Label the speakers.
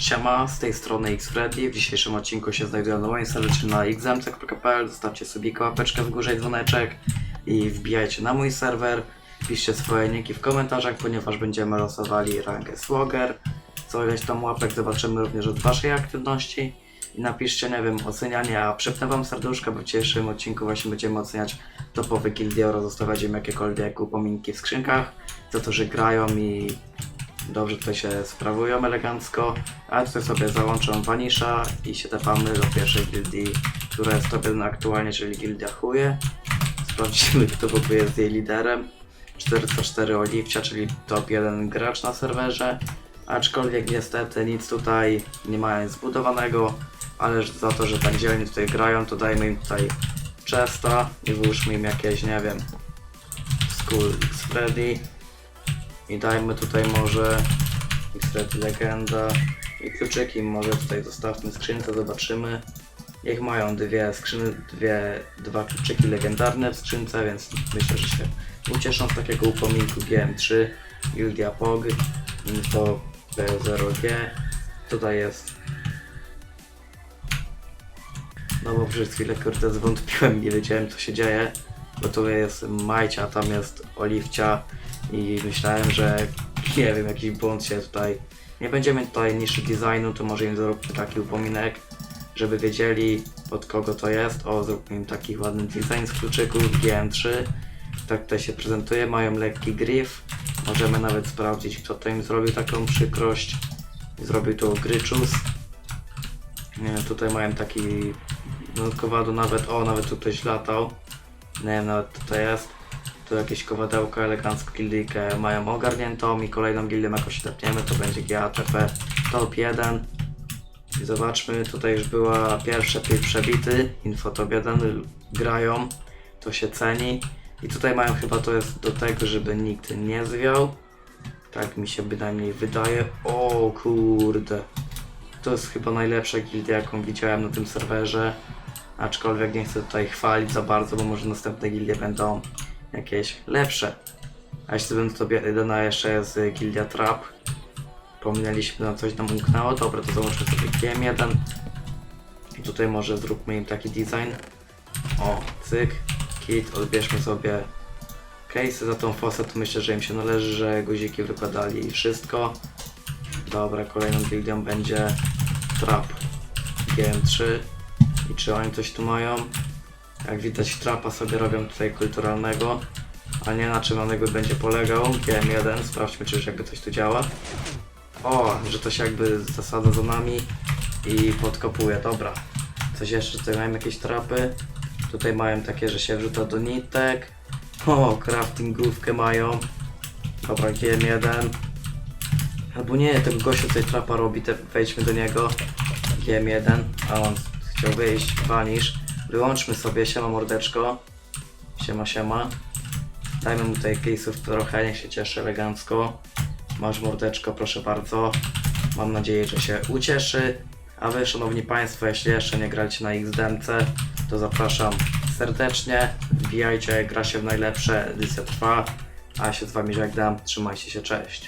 Speaker 1: Siema, z tej strony Xfreddy. W dzisiejszym odcinku się znajduję na moim serwerze na xmc.pl. Zostawcie sobie łapeczkę w górze i dzwoneczek i wbijajcie na mój serwer. Piszcie swoje niki w komentarzach, ponieważ będziemy losowali rangę Swogger. Co ileś tam łapek zobaczymy również od waszej aktywności. I napiszcie, nie wiem, ocenianie, a przypnę wam serduszka, bo w dzisiejszym odcinku właśnie będziemy oceniać topowe gildie oraz zostawiać im jakiekolwiek upominki w skrzynkach za to, że grają i dobrze tutaj się sprawują elegancko, a tutaj sobie załączam Vanisha i się tepamy do pierwszej gildii, która jest 1 aktualnie, czyli gildia Chuje. Sprawdzimy kto w ogóle jest jej liderem. 404 Oliwcia, czyli top 1 gracz na serwerze. Aczkolwiek niestety nic tutaj nie mają zbudowanego, ale za to, że tak dzielnie tutaj grają, to dajmy im tutaj Chesta i włóżmy im jakieś, nie wiem, Skull X Freddy. I dajmy tutaj może niestety legenda. I kluczyki może tutaj zostawmy skrzynce, zobaczymy. Niech mają dwie skrzyny, dwie, dwa kluczyki legendarne w skrzynce, więc myślę, że się ucieszą z takiego upominku GM3, Gildia Pog, info B0G. Tutaj jest? No bo przez chwilę kurde zwątpiłem, nie wiedziałem co się dzieje, bo tu jest Majcia, tam jest Oliwcia i myślałem, że nie wiem, jakiś błąd się tutaj... Nie będziemy tutaj niższy designu, to może im zróbmy taki upominek, żeby wiedzieli od kogo to jest. O, zróbmy im taki ładny design z kluczyków GM3. Tak tutaj się prezentuje, mają lekki grif. Możemy nawet sprawdzić, kto to im zrobił taką przykrość. Zrobił to Gryczus. Nie tutaj mają taki no, kowadu nawet, o nawet tu ktoś latał. Nie wiem nawet to jest. Tu jakieś kowadełko elegancko gildyjkę mają ogarniętą i kolejną gildię jakoś tepniemy, to będzie GATP top 1. I zobaczmy, tutaj już była pierwsze pięć przebity, info top 1 grają, to się ceni. I tutaj mają chyba to jest do tego, żeby nikt nie zwiał. Tak mi się bynajmniej wydaje. O kurde. To jest chyba najlepsza gildia, jaką widziałem na tym serwerze. Aczkolwiek nie chcę tutaj chwalić za bardzo, bo może następne gildie będą jakieś lepsze. A jeśli będę sobie jedyna jeszcze y, gildia Trap. Pomnieliśmy, na coś nam umknęło. Dobra, to załączmy sobie GM1. I tutaj może zróbmy im taki design. O, cyk, kit, odbierzmy sobie case za tą fosę, to myślę, że im się należy, że guziki wykładali i wszystko. Dobra, kolejną gildią będzie Trap GM3. I czy oni coś tu mają? Jak widać trapa sobie robią tutaj kulturalnego. A nie na czym on będzie polegał. GM1, sprawdźmy czy już jakby coś tu działa. O, że to się jakby zasadza za nami i podkopuje, dobra. Coś jeszcze, tutaj mają jakieś trapy. Tutaj mają takie, że się wrzuca do nitek. O, craftingówkę mają. Dobra, GM1. Albo nie, tego gościu tutaj trapa robi, te, wejdźmy do niego. GM1, a on chciał wyjść, vanish. Wyłączmy sobie, siema mordeczko. Siema, siema. Dajmy mu tutaj case'ów trochę, niech się cieszy elegancko. Masz mordeczko, proszę bardzo. Mam nadzieję, że się ucieszy. A wy, szanowni państwo, jeśli jeszcze nie graliście na XDMC, to zapraszam serdecznie. Wbijajcie, gra się w najlepsze, edycja trwa. A ja się z wami żegnam, trzymajcie się, cześć.